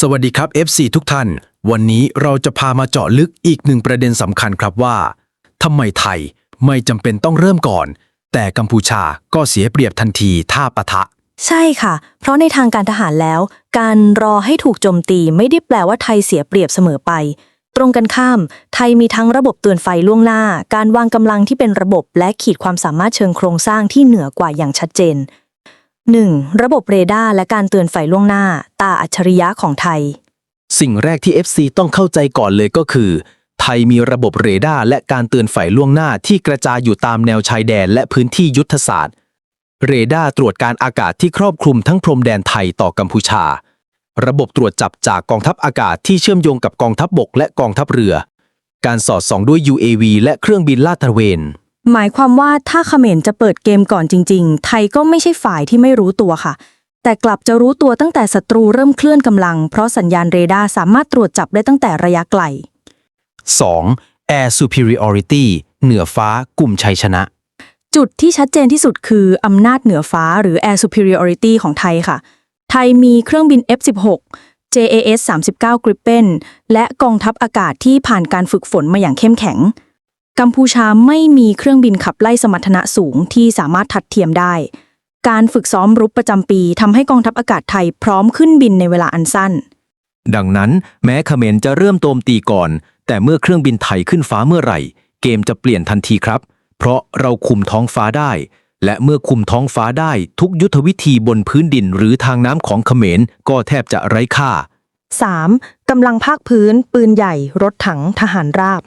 สวัสดีครับ FC ทุกท่าน วันนี้เราจะพามาเจาะลึกอีกหนึ่งประเด็นสำคัญครับว่าทำไมไทยไม่จำเป็นต้องเริ่มก่อน แต่กัมพูชาก็เสียเปรียบทันทีถ้าปะทะ ใช่ค่ะ เพราะในทางการทหารแล้ว การรอให้ถูกโจมตีไม่ได้แปลว่าไทยเสียเปรียบเสมอไป ตรงกันข้าม ไทยมีทั้งระบบเตือนไฟล่วงหน้า การวางกำลังที่เป็นระบบและขีดความสามารถเชิงโครงสร้างที่เหนือกว่าอย่างชัดเจน 1. ระบบเรดาร์และการเตือนไฟล่วงหน้า ตาอัจฉริยะของไทย สิ่งแรกที่ FC ต้องเข้าใจก่อนเลยก็คือ ไทยมีระบบเรดาร์และการเตือนไฟล่วงหน้าที่กระจายอยู่ตามแนวชายแดนและพื้นที่ยุทธศาสตร์ เรดาร์ตรวจการอากาศที่ครอบคลุมทั้งพรมแดนไทยต่อกัมพูชา ระบบตรวจจับจากกองทัพอากาศที่เชื่อมโยงกับกองทัพบบกและกองทัพเรือ การสอดส่องด้วย UAV และเครื่องบินลาดตระเวน หมายความว่าถ้าเขมรจะเปิดเกมก่อนจริง ๆ ไทยก็ไม่ใช่ฝ่ายที่ไม่รู้ตัวค่ะ แต่กลับจะรู้ตัวตั้งแต่ศัตรูเริ่มเคลื่อนกำลัง เพราะสัญญาณเรดาร์สามารถตรวจจับได้ตั้งแต่ระยะไกล 2. Air Superiority เหนือฟ้ากลุ่มชัยชนะ จุดที่ชัดเจนที่สุดคืออำนาจเหนือฟ้าหรือ Air Superiority ของไทยค่ะ ไทยมีเครื่องบิน F-16 JAS 39 Gripen และกองทัพอากาศที่ผ่านการฝึกฝนมาอย่างเข้มแข็ง กัมพูชาไม่มีเครื่องบินขับไล่สมรรถนะสูงที่สามารถทัดเทียมได้ การฝึกซ้อมรุกประจำปีทำให้กองทัพอากาศไทยพร้อมขึ้นบินในเวลาอันสั้น ดังนั้นแม้เขมรจะเริ่มโจมตีก่อน แต่เมื่อเครื่องบินไทยขึ้นฟ้าเมื่อไหร่ เกมจะเปลี่ยนทันทีครับ เพราะเราคุมท้องฟ้าได้ และเมื่อคุมท้องฟ้าได้ทุกยุทธวิธีบนพื้นดินหรือทางน้ำของเขมรก็แทบจะไร้ค่า 3. กำลังภาคพื้น ปืนใหญ่ รถถัง ทหารราบ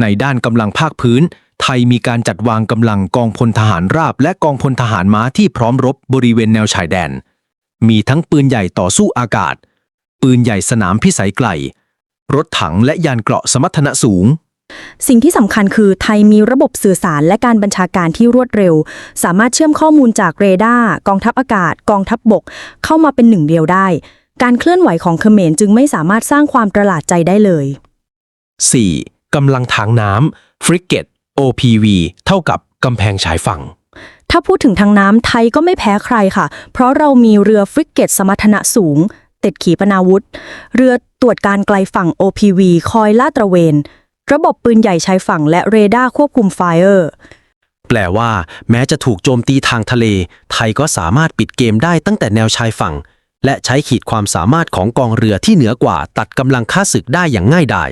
ในด้านกำลังภาคพื้น ไทยมีการจัดวางกำลังกองพลทหารราบ และกองพลทหารม้าที่พร้อมรบบริเวณแนวชายแดน มีทั้งปืนใหญ่ต่อสู้อากาศ ปืนใหญ่สนามพิสัยไกล รถถังและยานเกราะสมรรถนะสูง สิ่งที่สำคัญคือไทยมีระบบสื่อสารและการบัญชาการที่รวดเร็ว สามารถเชื่อมข้อมูลจากเรดาร์กองทัพอากาศ กองทัพบบก เข้ามาเป็นหนึ่งเดียวได้ การเคลื่อนไหวของเขมรจึงไม่สามารถสร้างความประหลาดใจได้เลย 4. กำลังทางน้ำฟริเกต OPV เท่ากับกำแพงฉายฝั่ง ถ้าพูดถึงทางน้ำไทยก็ไม่แพ้ใครค่ะ เพราะเรามีเรือฟริกเกตสมรรถนะสูง ติดขีปนาวุธ เรือตรวจการไกลฝั่ง OPV คอยลาดตระเวน ระบบปืนใหญ่ชายฝั่งและเรดาร์ควบคุมไฟเออร์ แปลว่า แม้จะถูกโจมตีทางทะเล ไทยก็สามารถปิดเกมได้ตั้งแต่แนวชายฝั่ง และใช้ขีดความสามารถของกองเรือที่เหนือกว่า ตัดกำลังค่าศึกได้อย่างง่ายดาย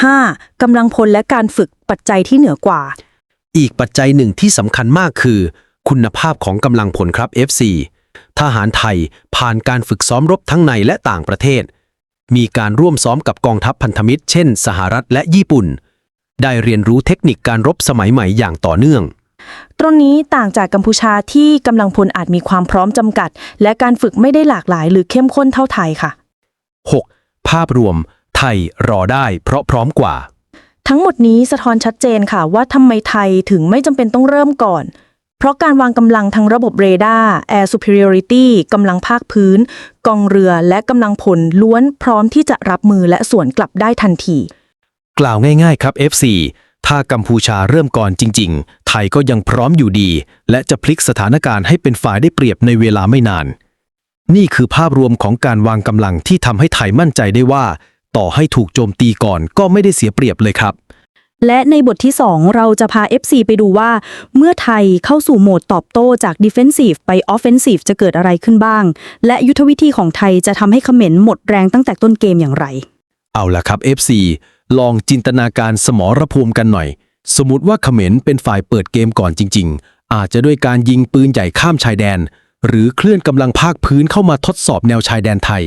5. กำลังพลและการฝึกปัจจัยที่เหนือกว่า อีกปัจจัยหนึ่งที่สำคัญมากคือ คุณภาพของกำลังพลครับ FC ทหารไทยผ่านการฝึกซ้อมรบทั้งในและต่างประเทศ มีการร่วมซ้อมกับกองทัพพันธมิตร เช่น สหรัฐและญี่ปุ่น ได้เรียนรู้เทคนิคการรบสมัยใหม่อย่างต่อเนื่อง ตรงนี้ต่างจากกัมพูชาที่กำลังพลอาจมีความพร้อมจำกัด และการฝึกไม่ได้หลากหลายหรือเข้มข้นเท่าไทยค่ะ 6. ภาพรวมไทยรอได้เพราะพร้อมกว่า ทั้งหมดนี้สะท้อนชัดเจนค่ะ ว่าทำไมไทยถึงไม่จำเป็นต้องเริ่มก่อน เพราะการวางกำลังทั้งระบบเรดาร์ Air Superiority กำลังภาคพื้น กองเรือและกำลังพลล้วนพร้อมที่จะรับมือและสวนกลับได้ทันที กล่าวง่าย ๆ ครับ FC ถ้ากัมพูชาเริ่มก่อนจริง ๆ ไทยก็ยังพร้อมอยู่ดี และจะพลิกสถานการณ์ให้เป็นฝ่ายได้เปรียบในเวลาไม่นาน นี่คือภาพรวมของการวางกำลังที่ทำให้ไทยมั่นใจได้ว่า ต่อให้ถูกโจมตีก่อนก็ไม่ได้เสียเปรียบเลยครับ และในบทที่ 2 เราจะพา FC ไปดูว่า เมื่อไทยเข้าสู่โหมดตอบโต้จาก Defensive ไป Offensive จะเกิดอะไรขึ้นบ้าง และยุทธวิธีของไทยจะทำให้เขมรหมดแรงตั้งแต่ต้นเกมอย่างไร เอาล่ะครับ FC ลองจินตนาการสมรภูมิกันหน่อย สมมติว่าเขมรเป็นฝ่ายเปิดเกมก่อนจริง ๆ อาจจะด้วยการยิงปืนใหญ่ข้ามชายแดน หรือเคลื่อนกำลังภาคพื้นเข้ามาทดสอบแนวชายแดนไทย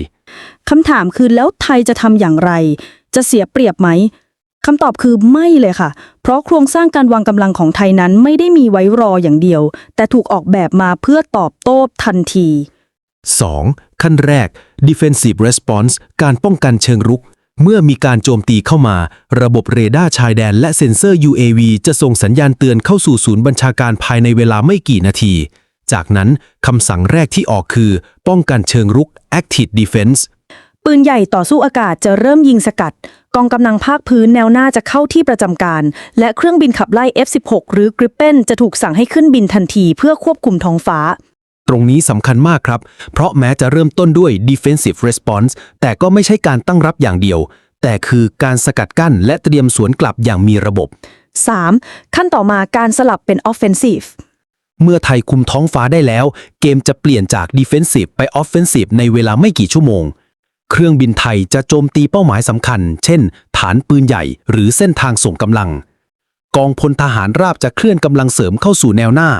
คำถามคือแล้วไทยจะทำอย่างไร จะเสียเปรียบไหมคำตอบคือไม่เลยค่ะ เพราะโครงสร้างการวางกำลังของไทยนั้นไม่ได้มีไว้รออย่างเดียว แต่ถูกออกแบบมาเพื่อตอบโต้ทันที 2. ขั้นแรก defensive response การป้องกันเชิงรุก เมื่อมีการโจมตีเข้ามา ระบบเรดาร์ชายแดนและเซ็นเซอร์ UAV จะส่งสัญญาณเตือนเข้าสู่ศูนย์บัญชาการภายในเวลาไม่กี่นาที จากนั้นคำสั่งแรกที่ออกคือ ป้องกันเชิงรุก active defense ปืนใหญ่ต่อสู้อากาศจะเริ่มยิงสกัด กองกำลังภาคพื้นแนวหน้าจะเข้าที่ประจำการ และเครื่องบินขับไล่ F-16 หรือ Gripen จะถูกสั่งให้ขึ้นบินทันทีเพื่อควบคุมท้องฟ้า ตรงนี้สำคัญมากครับ เพราะแม้จะเริ่มต้นด้วย defensive response แต่ก็ไม่ใช่การตั้งรับอย่างเดียว แต่คือการสกัดกั้นและเตรียมสวนกลับอย่างมีระบบ 3. ขั้นต่อมาการสลับเป็น offensive เมื่อไทยคุมท้องฟ้าได้แล้ว เกมจะเปลี่ยนจาก defensive ไป offensive ในเวลาไม่กี่ชั่วโมง เครื่องบินไทยจะโจมตีเป้าหมายสำคัญ เช่น ฐานปืนใหญ่ หรือเส้นทางส่งกำลัง กองพลทหารราบจะเคลื่อนกำลังเสริมเข้าสู่แนวหน้า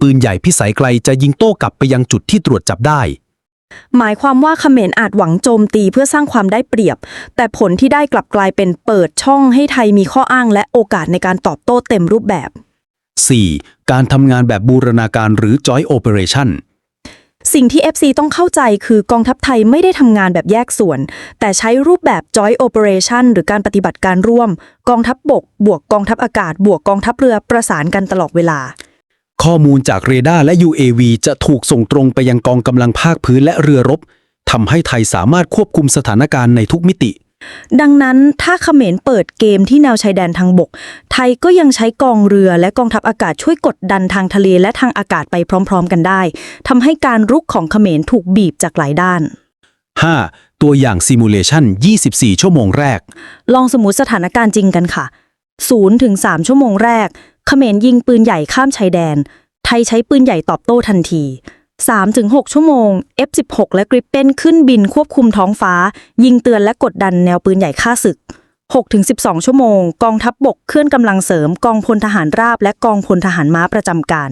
ปืนใหญ่พิสัยไกลจะยิงโต้กลับไปยังจุดที่ตรวจจับได้ หมายความว่าเขมรอาจหวังโจมตีเพื่อสร้างความได้เปรียบ แต่ผลที่ได้กลับกลายเป็นเปิดช่องให้ไทยมีข้ออ้างและโอกาสในการตอบโต้เต็มรูปแบบ 4. การทำงานแบบบูรณาการหรือ joint operation สิ่งที่ FC ต้องเข้าใจคือกองทัพไทยไม่ได้ทำงานแบบแยกส่วน แต่ใช้รูปแบบ joint operation หรือการปฏิบัติการร่วม กองทัพบบก บวกกองทัพอากาศ บวกกองทัพเรือประสานกันตลอดเวลา ข้อมูลจากเรดาร์และ UAV จะถูกส่งตรงไปยังกองกำลังภาคพื้นและเรือรบทำให้ไทยสามารถควบคุมสถานการณ์ในทุกมิติ ดังนั้นถ้าเขมรเปิดเกมที่แนวชายแดนทางบก ไทยก็ยังใช้กองเรือและกองทัพอากาศช่วยกดดันทางทะเลและทางอากาศไปพร้อม ๆ กันได้ทำให้การรุกของเขมรถูกบีบจากหลายด้าน 5. ตัวอย่างซิมูเลชัน24 ชั่วโมงแรก ลองสมมติสถานการณ์จริงกันค่ะ0ถึง3ชั่วโมงแรก เขมรยิงปืนใหญ่ข้ามชายแดน ไทยใช้ปืนใหญ่ตอบโต้ทันที 3ถึง6ชั่วโมง F16 และกริปเปนขึ้นบินควบคุมท้องฟ้า ยิงเตือนและกดดันแนวปืนใหญ่ฆ่าศึก6ถึง12 ชั่วโมง กองทัพบบกเคลื่อนกำลังเสริม กองพลทหารราบ และกองพลทหารม้าประจำการ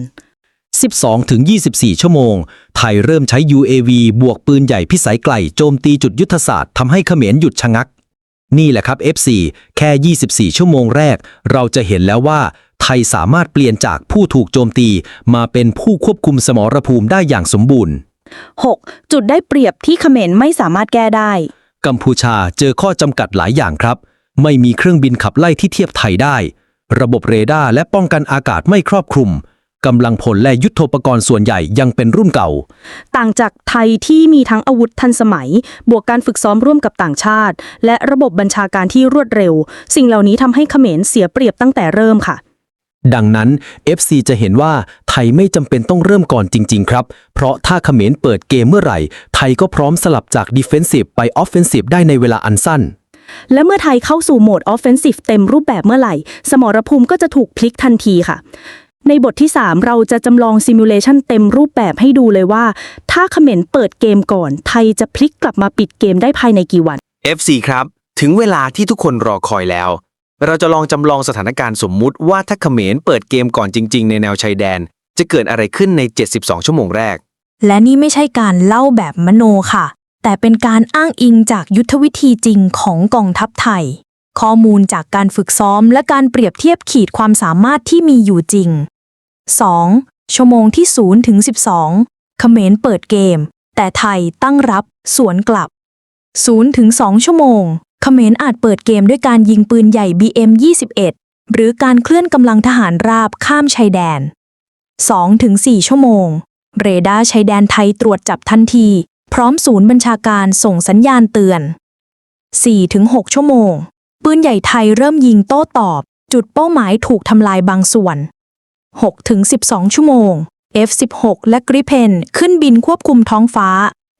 12ถึง24 ชั่วโมง ไทยเริ่มใช้ UAV บวกปืนใหญ่พิสัยไกล โจมตีจุดยุทธศาสตร์ทำให้เขมรหยุดชะงัก นี่แหละครับ F4 แค่ 24 ชั่วโมงแรก เราจะเห็นแล้วว่า ไทยสามารถเปลี่ยนจากผู้ถูกโจมตี มาเป็นผู้ควบคุมสมรภูมิได้อย่างสมบูรณ์ 6. จุดได้เปรียบที่เขมรไม่สามารถแก้ได้ กัมพูชาเจอข้อจำกัดหลายอย่างครับ ไม่มีเครื่องบินขับไล่ที่เทียบไทยได้ ระบบเรดาร์และป้องกันอากาศไม่ครอบคลุมกำลังพลและยุทโธปกรณ์ส่วนใหญ่ยังเป็นรุ่นเก่า ต่างจากไทยที่มีทั้งอาวุธทันสมัย บวกการฝึกซ้อมร่วมกับต่างชาติ และระบบบัญชาการที่รวดเร็ว สิ่งเหล่านี้ทำให้เขมรเสียเปรียบตั้งแต่เริ่มค่ะ ดังนั้น FC จะเห็นว่าไทยไม่จำเป็นต้องเริ่มก่อนจริง ๆ ครับ เพราะถ้าเขมรเปิดเกมเมื่อไหร่ ไทยก็พร้อมสลับจาก Defensive ไป Offensive ได้ในเวลาอันสั้น และเมื่อไทยเข้าสู่โหมด offensive เต็มรูปแบบเมื่อไหร่ สมรภูมิก็จะถูกพลิกทันทีค่ะ ในบทที่ 3 เราจะจำลองซิมูเลชันเต็มรูปแบบให้ดูเลยว่า ถ้าเขมรเปิดเกมก่อน ไทยจะพลิกกลับมาปิดเกมได้ภายในกี่วัน FC ครับ ถึงเวลาที่ทุกคนรอคอยแล้ว เราจะลองจำลองสถานการณ์สมมุติว่าถ้าเขมรเปิดเกมก่อนจริง ๆ ในแนวชายแดน จะเกิดอะไรขึ้นใน 72 ชั่วโมงแรก และนี่ไม่ใช่การเล่าแบบมโนค่ะ แต่เป็นการอ้างอิงจากยุทธวิธีจริงของกองทัพไทย ข้อมูลจากการฝึกซ้อมและการเปรียบเทียบขีดความสามารถที่มีอยู่จริง 2. ชั่วโมงที่ 0 ถึง 12 เขมรเปิดเกม แต่ไทยตั้งรับสวนกลับ 0 ถึง 2 ชั่วโมงเขมรอาจเปิดเกมด้วยการยิงปืนใหญ่ BM21 หรือการเคลื่อนกำลังทหารราบข้ามชายแดน 2-4 ชั่วโมง เรดาร์ชายแดนไทยตรวจจับทันที พร้อมศูนย์บัญชาการส่งสัญญาณเตือน 4-6 ชั่วโมง ปืนใหญ่ไทยเริ่มยิงโต้ตอบ จุดเป้าหมายถูกทำลายบางส่วน 6-12 ชั่วโมง F16 และกริเพนขึ้นบินควบคุมท้องฟ้า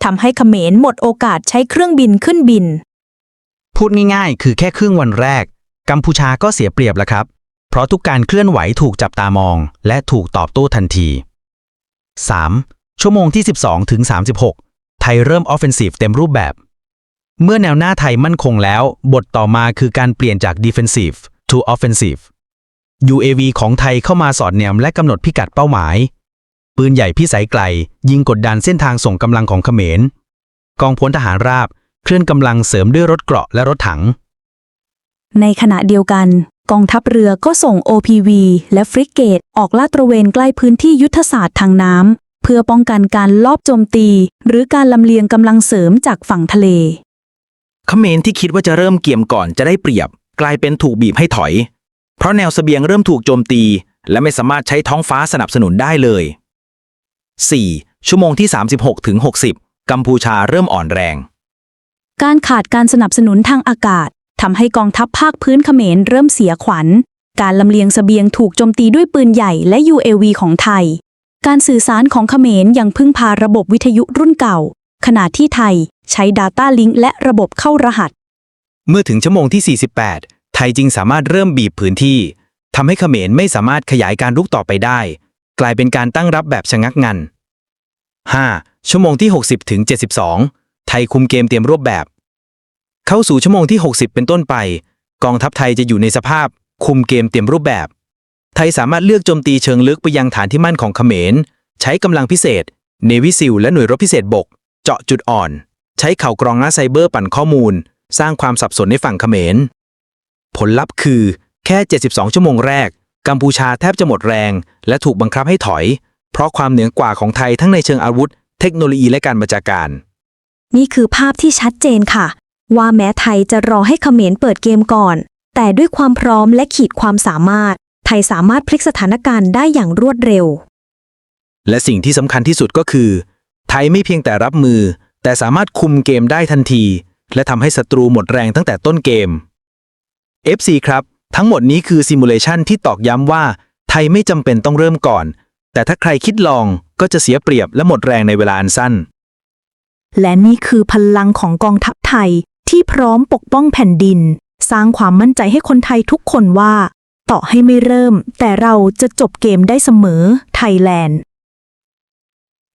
ทำให้เขมรหมดโอกาสใช้เครื่องบินขึ้นบิน พูดง่ายๆ คือแค่ครึ่งวันแรก กัมพูชาก็เสียเปรียบแล้วครับ เพราะทุกการเคลื่อนไหวถูกจับตามอง และถูกตอบโต้ทันที 3. ชั่วโมงที่ 12ถึง36 ไทยเริ่มออฟเฟนซีฟเต็มรูปแบบ เมื่อแนวหน้าไทยมั่นคงแล้ว บทต่อมาคือการเปลี่ยนจาก defensive to offensive UAV ของไทยเข้ามาสอดแนมและกำหนดพิกัดเป้าหมาย ปืนใหญ่พิสัยไกล ยิงกดดันเส้นทางส่งกำลังของเขมร กองพลทหารราบ เคลื่อนกำลังเสริมด้วยรถเกราะและรถถัง ในขณะเดียวกัน กองทัพเรือก็ส่ง OPV และฟริกเกตออกลาดตระเวนใกล้พื้นที่ยุทธศาสตร์ทางน้ำเพื่อป้องกันการลอบโจมตี หรือการลำเลียงกำลังเสริมจากฝั่งทะเลเขมรที่คิดว่าจะเริ่มเกมก่อนจะได้เปรียบ กลายเป็นถูกบีบให้ถอย เพราะแนวเสบียงเริ่มถูกโจมตี และไม่สามารถใช้ท้องฟ้าสนับสนุนได้เลย 4. ชั่วโมงที่ 36ถึง60 กัมพูชาเริ่มอ่อนแรง การขาดการสนับสนุนทางอากาศทำให้กองทัพภาคพื้นเขมรเริ่มเสียขวัญ การลำเลียงเสบียงถูกโจมตีด้วยปืนใหญ่และ UAV ของไทย การสื่อสารของเขมรยังพึ่งพาระบบวิทยุรุ่นเก่า ขณะที่ไทยใช้ Data Link และระบบเข้ารหัส เมื่อถึงชั่วโมงที่ 48 ไทยจึงสามารถเริ่มบีบพื้นที่ทำให้เขมรไม่สามารถขยายการรุกต่อไปได้ กลายเป็นการตั้งรับแบบชะงักงัน 5. ชั่วโมงที่ 60ถึง72 ไทยคุมเกมเตรียมรูปแบบ เข้าสู่ชั่วโมงที่ 60 เป็นต้นไป กองทัพไทยจะอยู่ในสภาพคุมเกมเตรียมรูปแบบ ไทยสามารถเลือกโจมตีเชิงลึกไปยังฐานที่มั่นของเขมร ใช้กำลังพิเศษ เนวิซิลและหน่วยรบพิเศษบก เจาะจุดอ่อน ใช้เข่ากรองและไซเบอร์ปั่นข้อมูล สร้างความสับสนในฝั่งเขมร ผลลัพธ์คือแค่ 72 ชั่วโมงแรก กัมพูชาแทบจะหมดแรง และถูกบังคับให้ถอย เพราะความเหนือกว่าของไทยทั้งในเชิงอาวุธ เทคโนโลยีและการบัญชาการ นี่คือภาพที่ชัดเจนค่ะ ว่าแม้ไทยจะรอให้เขมรเปิดเกมก่อน แต่ด้วยความพร้อมและขีดความสามารถ ไทยสามารถพลิกสถานการณ์ได้อย่างรวดเร็ว และสิ่งที่สำคัญที่สุดก็คือ ไทยไม่เพียงแต่รับมือ แต่สามารถคุมเกมได้ทันที และทำให้ศัตรูหมดแรงตั้งแต่ต้นเกม FC ครับ ทั้งหมดนี้คือซิมูเลชันที่ตอกย้ำว่า ไทยไม่จำเป็นต้องเริ่มก่อน แต่ถ้าใครคิดลองก็จะเสียเปรียบและหมดแรงในเวลาอันสั้น และนี่คือพลังของกองทัพไทย ที่พร้อมปกป้องแผ่นดิน สร้างความมั่นใจให้คนไทยทุกคนว่า ต่อให้ไม่เริ่ม แต่เราจะจบเกมได้เสมอไทยแลนด์